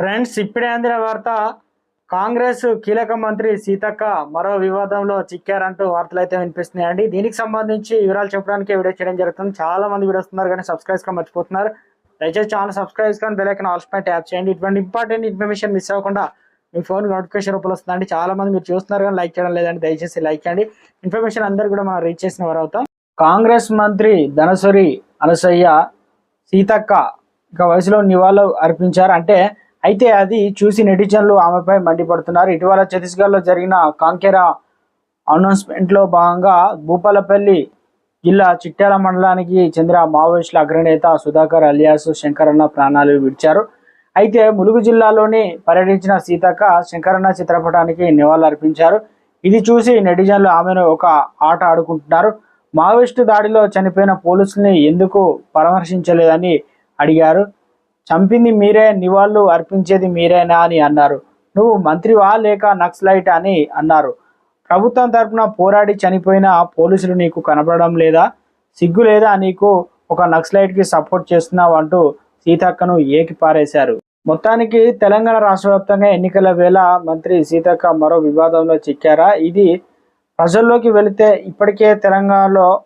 Friends ఇప్పుడే అందిన వార్త కాంగ్రెస్ కీలక మంత్రి సీతక్క మరో వివాదంలో చిక్కారంటూ వార్తలు అయితే వినిపిస్తున్నాయండి. దీనికి సంబంధించి వివరాలు చెప్పడానికి వీడియో చేయడం జరుగుతుంది. చాలా మంది వీడియో వస్తున్నారు కానీ సబ్స్క్రైబ్గా మర్చిపోతున్నారు. దయచేసి ఛానల్ సబ్స్క్రైబ్ కానీ బెల్ ఐకన్ ఆల్స్ పై ట్యాప్ చేయండి. ఇటువంటి ఇంపార్టెంట్ ఇన్ఫర్మేషన్ మిస్ అవ్వకుండా మీ ఫోన్ నోటిఫికేషన్ రూపంలో వస్తుందండి. చాలా మంది మీరు చూస్తున్నారు కానీ లైక్ చేయడం లేదండి. దయచేసి లైక్ చేయండి. ఇన్ఫర్మేషన్ అందరు కూడా మనం రీచ్ చేసిన వారు అవుతాం. కాంగ్రెస్ మంత్రి ధనసరి అనసయ్య సీతక్క ఇక వయసులో నివాళులు అర్పించారు. అంటే అయితే అది చూసి నెటిజన్లు ఆమెపై మండిపడుతున్నారు. ఇటీవల ఛత్తీస్గఢ్లో జరిగిన కాంకెర అనౌన్స్మెంట్లో భాగంగా భూపాలపల్లి జిల్లా చిట్యాల మండలానికి చెందిన మావోయిస్టుల అగ్రనేత సుధాకర్ అలియాస్ శంకరన్న ప్రాణాలు విడిచారు. అయితే ములుగు జిల్లాలోని పర్యటించిన సీతక్క శంకరన్న చిత్రపటానికి నివాళులర్పించారు ఇది చూసి నెటిజన్లు ఆమెను ఒక ఆట ఆడుకుంటున్నారు. మావోయిస్టు దాడిలో చనిపోయిన పోలీసుల్ని ఎందుకు పరామర్శించలేదని అడిగారు. చంపింది మీరే నివాళులు అర్పించేది మీరేనా అని అన్నారు. నువ్వు మంత్రివా లేక నక్సలైట్ అని అన్నారు. ప్రభుత్వం తరపున పోరాడి చనిపోయిన పోలీసులు నీకు కనపడడం లేదా? సిగ్గు లేదా నీకు? ఒక నక్సలైట్కి సపోర్ట్ చేస్తున్నావు అంటూ సీతక్కను ఏకి పారేశారు. మొత్తానికి తెలంగాణ రాష్ట్ర వ్యాప్తంగా ఎన్నికల వేళ మంత్రి సీతక్క మరో వివాదంలో చిక్కారా? ఇది ప్రజల్లోకి వెళితే ఇప్పటికే తెలంగాణలో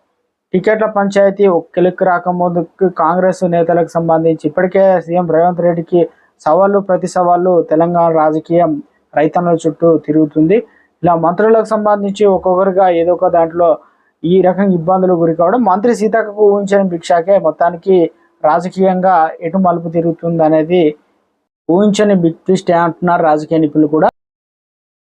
టికెట్ల పంచాయతీ క్లిక్ రాకముందుకు కాంగ్రెస్ నేతలకు సంబంధించి ఇప్పటికే సీఎం రేవంత్ రెడ్డికి సవాళ్ళు ప్రతి సవాళ్ళు తెలంగాణ రాజకీయం రైతన్నుల చుట్టూ తిరుగుతుంది. ఇలా మంత్రులకు సంబంధించి ఒక్కొక్కరుగా ఏదో ఒక దాంట్లో ఈ రకంగా ఇబ్బందులు గురి కావడం మంత్రి సీతక్కకు ఊహించని భిక్షాకే మొత్తానికి రాజకీయంగా ఎటు మలుపు తిరుగుతుంది అనేది ఊహించని బిగ్ ట్విస్ట్ అంటున్నారు రాజకీయ నిపుణులు కూడా.